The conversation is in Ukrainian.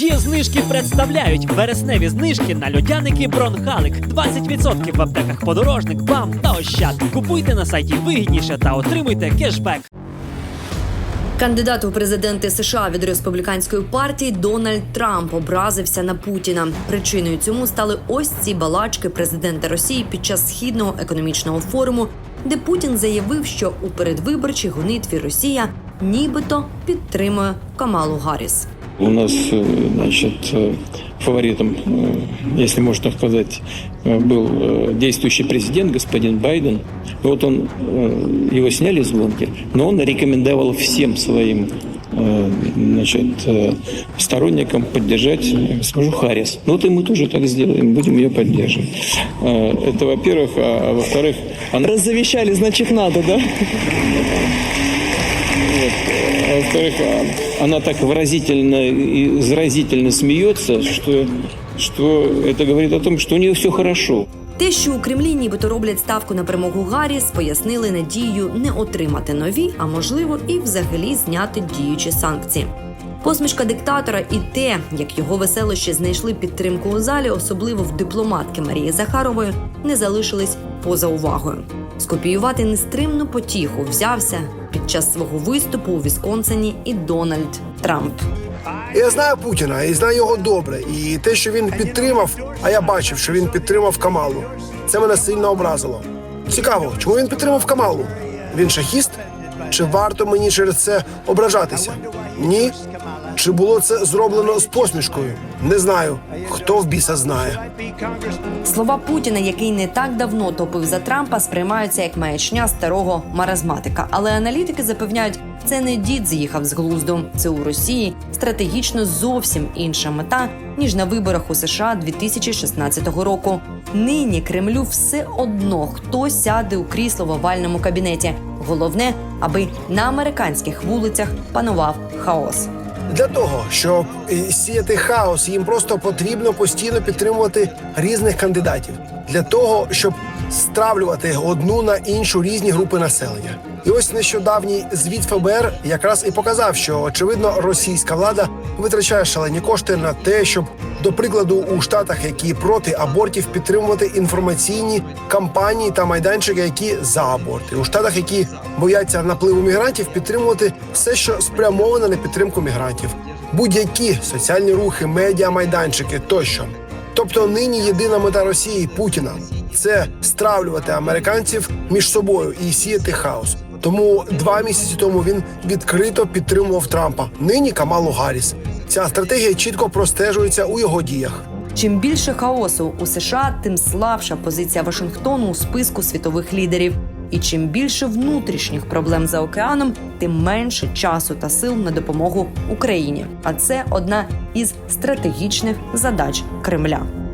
Є знижки представляють вересневі знижки на льодяники Бронхалик. 20% в аптеках подорожник, бам та ощад. Купуйте на сайті вигідніше та отримуйте кешбек. Кандидат у президенти США від республіканської партії Дональд Трамп образився на Путіна. Причиною цьому стали ось ці балачки президента Росії під час східного економічного форуму, де Путін заявив, що у передвиборчій гонитві Росія нібито підтримує Камалу Гарріс. У нас, э, значит, э, фаворитом, э, если можно сказать, был действующий президент господин Байден. Вот он, его сняли с гонки, но он рекомендовал всем своим значит, сторонникам поддержать госпожу Харрис. Ну вот и мы тоже так сделаем, будем ее поддерживать. Это во-первых. А во-вторых, она Раззавещали, значит, надо, да? А а, она так выразительно и заразительно смеется, что, что это говорит о том, что у нее все хорошо. Те, що у Кремлі нібито роблять ставку на перемогу Гарріс, пояснили надією не отримати нові, а можливо і взагалі зняти діючі санкції. Посмішка диктатора і те, як його веселощі знайшли підтримку у залі, особливо в дипломатки Марії Захарової, не залишились поза увагою. Скопіювати нестримну потіху взявся під час свого виступу у Вісконсині і Дональд Трамп. Я знаю Путіна і знаю його добре. І те, що він підтримав, а я бачив, що він підтримав Камалу. Це мене сильно образило. Цікаво, чому він підтримав Камалу? Він шахіст? Чи варто мені через це ображатися? Ні. Чи було це зроблено з посмішкою? Не знаю. Хто в біса знає. Слова Путіна, який не так давно топив за Трампа, сприймаються як маячня старого маразматика. Але аналітики запевняють, це не дід з'їхав з глузду. Це у Росії стратегічно зовсім інша мета ніж на виборах у США 2016 року. Нині Кремлю все одно хто сяде у крісло в овальному кабінеті. Головне, аби на американських вулицях панував хаос. Для того, щоб е, сіяти хаос, їм просто потрібно постійно підтримувати різних кандидатів для того, щоб стравлювати одну на іншу різні групи населення. І ось нещодавній звіт ФБР якраз і показав, що очевидно російська влада витрачає шалені кошти на те, щоб, до прикладу, у штатах, які проти абортів, підтримувати інформаційні кампанії та майданчики, які за аборти, у штатах, які бояться напливу мігрантів, підтримувати все, що спрямоване на підтримку мігрантів, будь-які соціальні рухи, медіа, майданчики тощо. Тобто нині єдина мета Росії Путіна це стравлювати американців між собою і сіяти хаос. Тому два місяці тому він відкрито підтримував Трампа. Нині Камалу Гарріс. Ця стратегія чітко простежується у його діях. Чим більше хаосу у США, тим слабша позиція Вашингтону у списку світових лідерів. І чим більше внутрішніх проблем за океаном, тим менше часу та сил на допомогу Україні. А це одна із стратегічних задач Кремля.